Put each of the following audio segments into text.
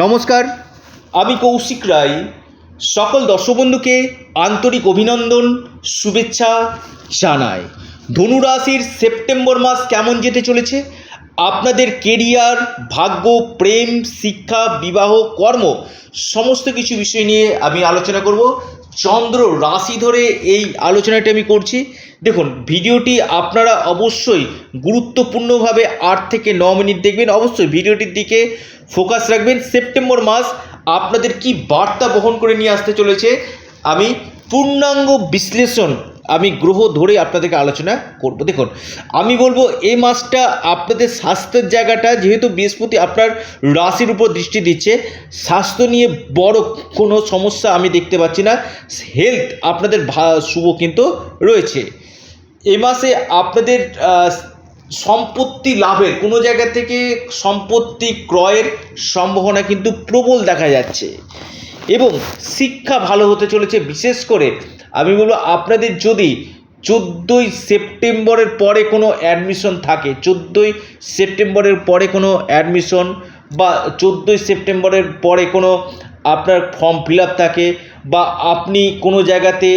নমস্কার। আমি কৌশিক রায়। সকল দর্শক বন্ধুকে আন্তরিক অভিনন্দন, শুভেচ্ছা জানাই। ধনুরাশির সেপ্টেম্বর মাস কেমন যেতে চলেছে? আপনাদের কেরিয়ার, ভাগ্য, প্রেম, শিক্ষা, বিবাহ, কর্ম সমস্ত কিছু বিষয় নিয়ে আমি আলোচনা করব। চন্দ্র রাশি ধরে এই আলোচনাটি আমি করছি। দেখুন, ভিডিওটি আপনারা অবশ্যই গুরুত্বপূর্ণভাবে আট থেকে ন মিনিট দেখবেন। অবশ্যই ভিডিওটির দিকে ফোকাস রাখবেন। সেপ্টেম্বর মাস আপনাদের কি বার্তা বহন করে নিয়ে আসতে চলেছে? আমি পূর্ণাঙ্গ বিশ্লেষণ আমি গ্রহ ধরে আপনাদেরকে আলোচনা করব। দেখুন, আমি বলব এই মাসটা আপনাদের স্বাস্থ্যের জায়গাটা, যেহেতু বৃহস্পতি আপনার রাশির উপর দৃষ্টি দিচ্ছে, স্বাস্থ্য নিয়ে বড় কোনো সমস্যা আমি দেখতে পাচ্ছি না। হেলথ আপনাদের শুভ কিন্তু রয়েছে। এ মাসে আপনাদের সম্পত্তি লাভের, কোনো জায়গা থেকে সম্পত্তি ক্রয়ের সম্ভাবনা কিন্তু প্রবল দেখা যাচ্ছে। এবং শিক্ষা ভালো হতে চলেছে, বিশেষ করে আমি বলব আপনাদের যদি চোদ্দোই সেপ্টেম্বরের পরে কোনো অ্যাডমিশন থাকে, চোদ্দোই সেপ্টেম্বরের পরে কোনো অ্যাডমিশন বা চোদ্দোই সেপ্টেম্বরের পরে কোনো আপনার ফর্ম ফিল আপ থাকে বা আপনি কোনো জায়গাতে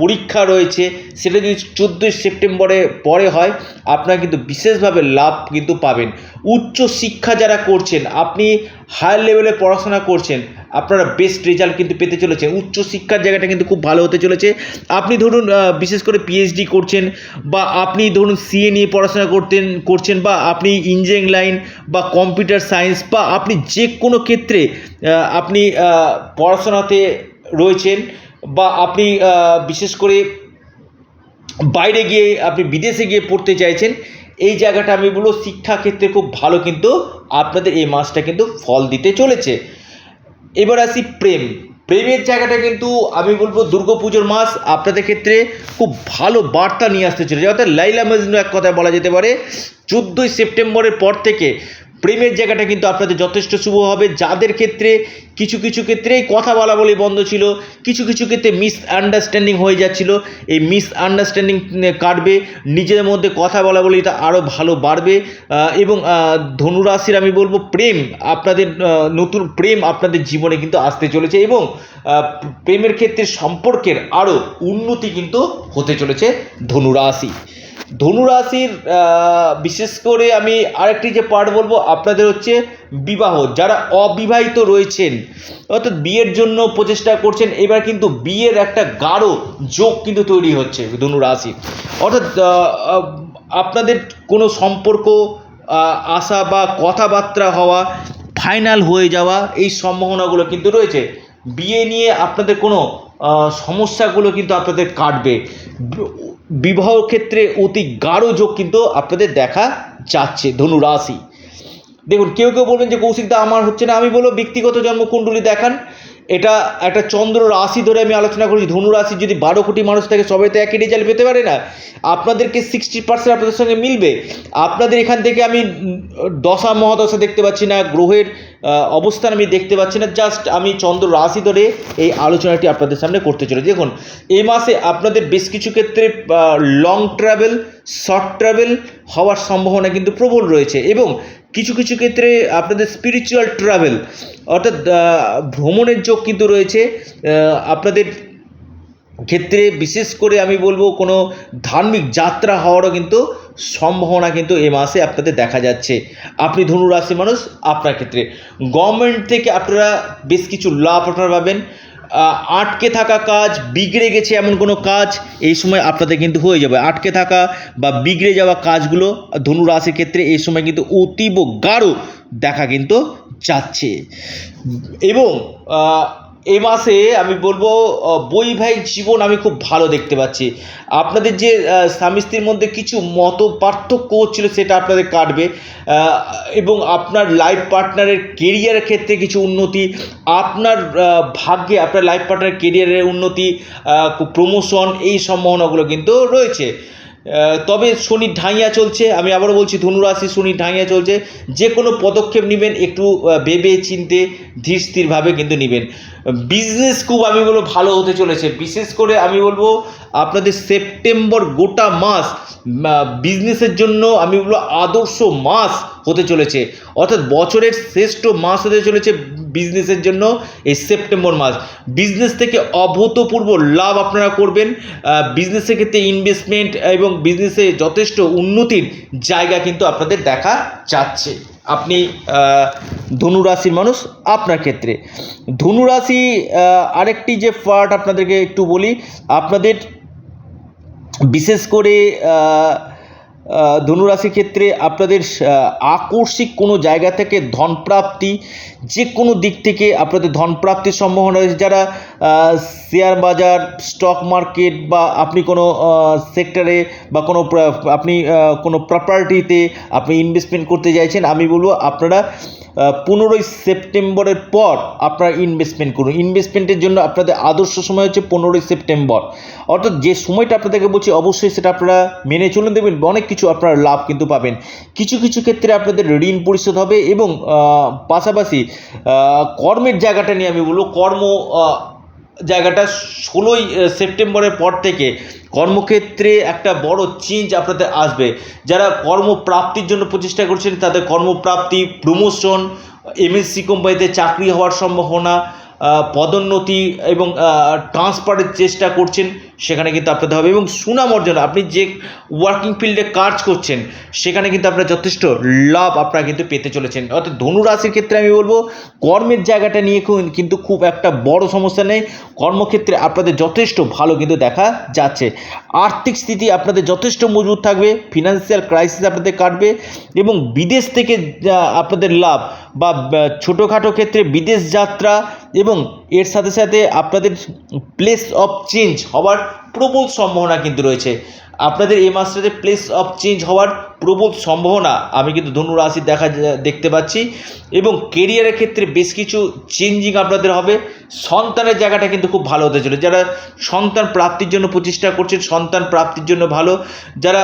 পরীক্ষা রয়েছে, সেটা যদি চোদ্দোই সেপ্টেম্বরে পরে হয়, আপনারা কিন্তু বিশেষভাবে লাভ কিন্তু পাবেন। উচ্চ শিক্ষা যারা করছেন, আপনি হায়ার লেভেলে পড়াশোনা করছেন, আপনারা বেস্ট রেজাল্ট কিন্তু পেতে চলেছেন। উচ্চ শিক্ষার জায়গাটা কিন্তু খুব ভালো হতে চলেছে। আপনি ধরুন বিশেষ করে পিএইচডি করছেন, বা আপনি ধরুন সিএ নিয়ে পড়াশোনা করতেন, করছেন, বা আপনি ইঞ্জিনিয়ারিং লাইন বা কম্পিউটার সায়েন্স বা আপনি যে কোনো ক্ষেত্রে আপনি পড়াশোনাতে রয়েছেন বা আপনি বিশেষ করে বাইরে গিয়ে আপনি বিদেশে গিয়ে পড়তে চাইছেন, এই জায়গাটা আমি বলব শিক্ষাক্ষেত্রে খুব ভালো কিন্তু আপনাদের এই মাসটা কিন্তু ফল দিতে চলেছে। এবার আসি প্রেম। প্রেমের জায়গাটা কিন্তু আমি বলব দুর্গাপুজোর মাস আপনাদের ক্ষেত্রে খুব ভালো বার্তা নিয়ে আসতে চলেছে। অর্থাৎ লাইলা মজনু এক কথায় বলা যেতে পারে, চোদ্দোই সেপ্টেম্বরের পর থেকে প্রেমের জায়গাটা কিন্তু আপনাদের যথেষ্ট শুভ হবে। যাদের ক্ষেত্রে কিছু কিছু ক্ষেত্রে কথা বলা বলে বন্ধ ছিল, কিছু কিছু ক্ষেত্রে মিস আন্ডারস্ট্যান্ডিং হয়ে যাচ্ছিল। এই মিস আন্ডারস্ট্যান্ডিং কাটবে, নিজেদের মধ্যে কথা বলা বলে এটা আরও ভালো বাড়বে। এবং ধনুরাশির আমি বলব প্রেম আপনাদের নতুন প্রেম আপনাদের জীবনে কিন্তু আসতে চলেছে এবং প্রেমের ক্ষেত্রে সম্পর্কের আরও উন্নতি কিন্তু হতে চলেছে ধনুরাশি ধনুরাশির বিশেষ করে আমি আরেকটি যে পার্ট বলব, আপনাদের হচ্ছে বিবাহ। যারা অবিবাহিত রয়েছেন, অর্থাৎ বিয়ের জন্য প্রচেষ্টা করছেন, এবার কিন্তু বিয়ের একটা গাঢ় যোগ কিন্তু তৈরি হচ্ছে ধনুরাশির অর্থাৎ আপনাদের কোনো সম্পর্ক আসা বা কথাবার্তা হওয়া ফাইনাল হয়ে যাওয়া, এই সম্ভাবনাগুলো কিন্তু রয়েছে। বিয়ে নিয়ে আপনাদের কোনো সমস্যাগুলো কিন্তু আপনাদের কাটবে। বিবাহ ক্ষেত্রে অতি গাঢ় যোগ কিন্তু আপনাদের দেখা যাচ্ছে, ধনু রাশি। দেখুন, কেউ কেউ বলবেন যে কৌশিকদা, আমার হচ্ছে না, আমি বলব ব্যক্তিগত জন্মকুণ্ডলী দেখান। এটা একটা চন্দ্র রাশি ধরে আমি আলোচনা করেছি। ধনু রাশি যদি বারো কোটি মানুষ থাকে, সবাই তো একই রেজাল্ট পেতে পারে না। আপনাদেরকে সিক্সটি পার্সেন্ট আপনাদের সঙ্গে মিলবে। আপনাদের এখান থেকে আমি দশা মহাদশা দেখতে পাচ্ছি না, গ্রহের অবস্থান আমি দেখতে পাচ্ছি না। জাস্ট আমি চন্দ্র রাশি ধরে এই আলোচনাটি আপনাদের সামনে করতে চলেছি। দেখুন এই মাসে আপনাদের বেশ কিছু ক্ষেত্রে লং ট্রাভেল শর্ট ট্রাভেল হওয়ার সম্ভাবনা কিন্তু প্রবল রয়েছে। এবং কিছু কিছু ক্ষেত্রে আপনাদের স্পিরিচুয়াল ট্রাভেল অর্থাৎ ভ্রমণের যোগ কিন্তু রয়েছে। আপনাদের ক্ষেত্রে বিশেষ করে আমি বলব কোনো ধার্মিক যাত্রা হওয়ারও কিন্তু সম্ভাবনা কিন্তু এ মাসে আপনাদের দেখা যাচ্ছে। আপনি ধনু ধনুরাশি মানুষ, আপনার ক্ষেত্রে। গভর্নমেন্ট থেকে আপনারা বেশ কিছু লাভ আপনারা পাবেন। আটকে থাকা কাজ, বিগড়ে গেছে এমন কোনো কাজ, এই সময় আপনাদের কিন্তু হয়ে যাবে। আটকে থাকা বা বিগড়ে যাওয়া কাজগুলো ধনুরাশির ক্ষেত্রে এই সময় কিন্তু অতীব গাঢ় দেখা কিন্তু যাচ্ছে। এবং এ মাসে আমি বলব বৈবাহিক জীবন আমি খুব ভালো দেখতে পাচ্ছি। আপনাদের যে স্বামী স্ত্রীর মধ্যে কিছু মত পার্থক্য হচ্ছিল সেটা আপনাদের কাটবে। এবং আপনার লাইফ পার্টনারের কেরিয়ারের ক্ষেত্রে কিছু উন্নতি, আপনার ভাগ্যে আপনার লাইফ পার্টনারের কেরিয়ারের উন্নতি প্রমোশন এই সম্ভাবনাগুলো কিন্তু রয়েছে। তবে শনি ঢাইয়া চলছে। আমি আবারও বলছি, ধনুরাশি শনি ঢাইয়া চলছে। যে কোনো পদক্ষেপ নেবেন, একটু ভেবে চিনতে, ধীর স্থিরভাবে কিন্তু নেবেন। বিজনেস খুব আমি বলব ভালো হতে চলেছে। বিশেষ করে আমি বলব, আপনাদের সেপ্টেম্বর গোটা মাস বিজনেসের জন্য আমি বলব আদর্শ মাস হতে চলেছে। অর্থাৎ বছরের শ্রেষ্ঠ মাস হতে চলেছে বিজনেসের জন্য এই সেপ্টেম্বর মাস। বিজনেস থেকে অভূতপূর্ব লাভ আপনারা করবেন। বিজনেসের ক্ষেত্রে ইনভেস্টমেন্ট এবং বিজনেসে যথেষ্ট উন্নতির জায়গা কিন্তু আপনাদের দেখা যাচ্ছে। আপনি ধনুরাশির মানুষ, আপনার ক্ষেত্রে। ধনুরাশি আরেকটি যে পার্ট আপনাদেরকে একটু বলি, আপনাদের বিশেষ করে ধনুরাশির ক্ষেত্রে আপনাদের আকস্মিক কোনো জায়গা থেকে ধনপ্রাপ্তি, যে কোনো দিক থেকে আপনাদের ধনপ্রাপ্তির সম্ভাবনা রয়েছে। যারা শেয়ার বাজার, স্টক মার্কেট বা আপনি কোনো সেক্টরে বা কোনো, আপনি কোনো প্রপার্টিতে আপনি ইনভেস্টমেন্ট করতে চাইছেন, আমি বলব আপনারা পনেরোই সেপ্টেম্বরের পর আপনারা ইনভেস্টমেন্ট করুন। ইনভেস্টমেন্টের জন্য আপনাদের আদর্শ সময় হচ্ছে পনেরোই সেপ্টেম্বর। অর্থাৎ যে সময়টা আপনাদেরকে বলছি, অবশ্যই সেটা আপনারা মেনে চলুন। দেখবেন অনেক কিছু আপনারা লাভ কিন্তু পাবেন। কিছু কিছু ক্ষেত্রে আপনাদের ঋণ পরিশোধ হবে এবং পাশাপাশি কর্মের জায়গাটা নিয়ে আমি বলব, কর্ম জায়গাটা ষোলোই সেপ্টেম্বরের পর থেকে কর্মক্ষেত্রে একটা বড় চেঞ্জ আপনাদের আসবে। যারা কর্মপ্রাপ্তির জন্য প্রচেষ্টা করছেন, তাদের কর্মপ্রাপ্তি প্রমোশন এমএসসি কোম্পানিতে চাকরি হওয়ার সম্ভাবনা পদোন্নতি এবং ট্রান্সফারের চেষ্টা করছেন, সেখানে কিন্তু আপনাদের হবে। এবং সুনাম অর্জন আপনি যে ওয়ার্কিং ফিল্ডে কাজ করছেন, সেখানে কিন্তু আপনারা যথেষ্ট লাভ আপনারা কিন্তু পেতে চলেছেন। অর্থাৎ ধনুরাশির ক্ষেত্রে আমি বলব, কর্মের জায়গাটা নিয়ে কিন্তু খুব একটা বড় সমস্যা নেই। কর্মক্ষেত্রে আপনাদের যথেষ্ট ভালো কিন্তু দেখা যাচ্ছে। আর্থিক স্থিতি আপনাদের যথেষ্ট মজবুত থাকবে ফিনান্সিয়াল ক্রাইসিস আপনাদের কাটবে এবং বিদেশ থেকে আপনাদের লাভ বা, ছোটোখাটো ক্ষেত্রে বিদেশ যাত্রা এবং এর সাথে সাথে আপনাদের প্লেস অফ চেঞ্জ হওয়ার প্রবল সম্ভাবনা কিন্তু রয়েছে। আপনাদের এ মাসটাতে প্লেস অফ চেঞ্জ হওয়ার প্রবল সম্ভাবনা আমি কিন্তু ধনু রাশি দেখা দেখতে পাচ্ছি। এবং কেরিয়ারের ক্ষেত্রে বেশ কিছু চেঞ্জিং আপনাদের হবে। সন্তানের জায়গাটা কিন্তু খুব ভালো হতে চলে যারা সন্তান প্রাপ্তির জন্য প্রচেষ্টা করছেন, সন্তান প্রাপ্তির জন্য ভালো। যারা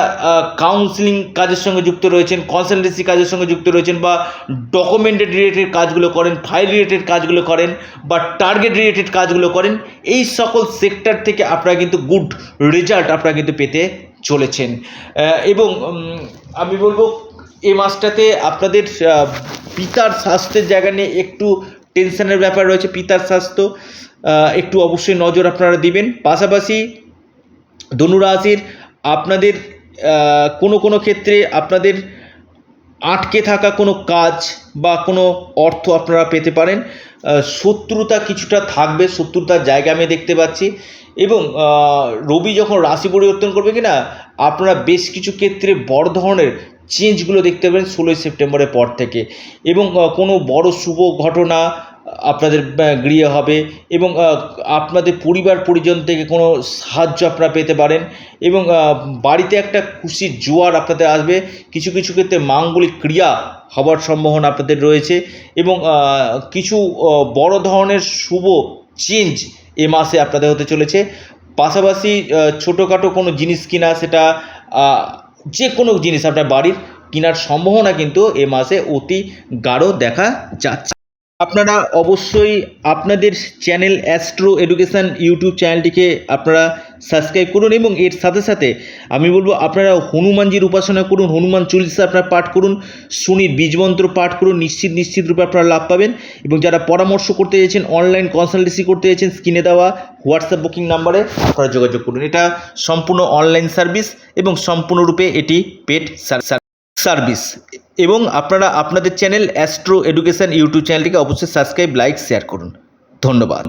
কাউন্সিলিং কাজের সঙ্গে যুক্ত রয়েছেন কনসালটেন্সি কাজের সঙ্গে যুক্ত রয়েছেন বা ডকুমেন্টেড রিলেটেড কাজগুলো করেন ফাইল রিলেটেড কাজগুলো করেন বা টার্গেট রিলেটেড কাজগুলো করেন, এই সকল সেক্টর থেকে আপনারা কিন্তু গুড রেজাল্ট আপনারা কিন্তু পেতে চলেছেন। এবং আমি বলব এই মাসটাতে আপনাদের পিতার স্বাস্থ্যের জায়গা নিয়ে একটু টেনশনের ব্যাপার রয়েছে, পিতার স্বাস্থ্য একটু অবশ্যই নজর আপনারা দিবেন। পাশাপাশি ধনুরাশির আপনাদের কোনো কোনো ক্ষেত্রে আপনাদের আটকে থাকা কোনো কাজ বা কোনো অর্থ আপনারা পেতে পারেন। শত্রুতা কিছুটা থাকবে, শত্রুতার জায়গা আমি দেখতে পাচ্ছি। এবং রবি যখন রাশি পরিবর্তন করবে কি না আপনারা বেশ কিছু ক্ষেত্রে বড় ধরনের চেঞ্জগুলো দেখতে পাবেন ষোলোই সেপ্টেম্বরের পর থেকে। এবং কোনো বড় শুভ ঘটনা আপনাদের গৃহে হবে এবং আপনাদের পরিবার পরিজন থেকে কোনো সাহায্য আপনারা পেতে পারেন এবং বাড়িতে একটা খুশির জোয়ার আপনাদের আসবে। কিছু কিছু ক্ষেত্রে মাঙ্গলিক ক্রিয়া হওয়ার সম্ভাবনা আপনাদের রয়েছে এবং কিছু বড় ধরনের শুভ চেঞ্জ এ মাসে আপনাদের হতে চলেছে। পাশাপাশি ছোটোখাটো কোনো জিনিস কিনা সেটা যে কোনো জিনিস আপনার বাড়ির কেনার সম্ভাবনা কিন্তু এ মাসে অতি গাঢ় দেখা যাচ্ছে। আপনারা অবশ্যই আপনাদের চ্যানেল অ্যাস্ট্রো এডুকেশান ইউটিউব চ্যানেলটিকে আপনারা সাবস্ক্রাইব করুন এবং এর সাথে সাথে আমি বলব আপনারা হনুমানজির উপাসনা করুন, হনুমান চল্লিশা আপনারা পাঠ করুন, শনির বীজমন্ত্র পাঠ করুন, নিশ্চিত নিশ্চিত রূপে আপনারা লাভ পাবেন। এবং যারা পরামর্শ করতে চাইছেন অনলাইন কনসালটেন্সি করতে চাইছেন স্ক্রিনে দেওয়া হোয়াটসঅ্যাপ বুকিং নাম্বারে আপনারা যোগাযোগ করুন। এটা সম্পূর্ণ অনলাইন সার্ভিস এবং সম্পূর্ণরূপে এটি পেড সার্ভিস এবং আপনারা আপনাদের চ্যানেল অ্যাস্ট্রো এডুকেশন ইউটিউব চ্যানেলটিকে অবশ্যই সাবস্ক্রাইব লাইক শেয়ার করুন। ধন্যবাদ।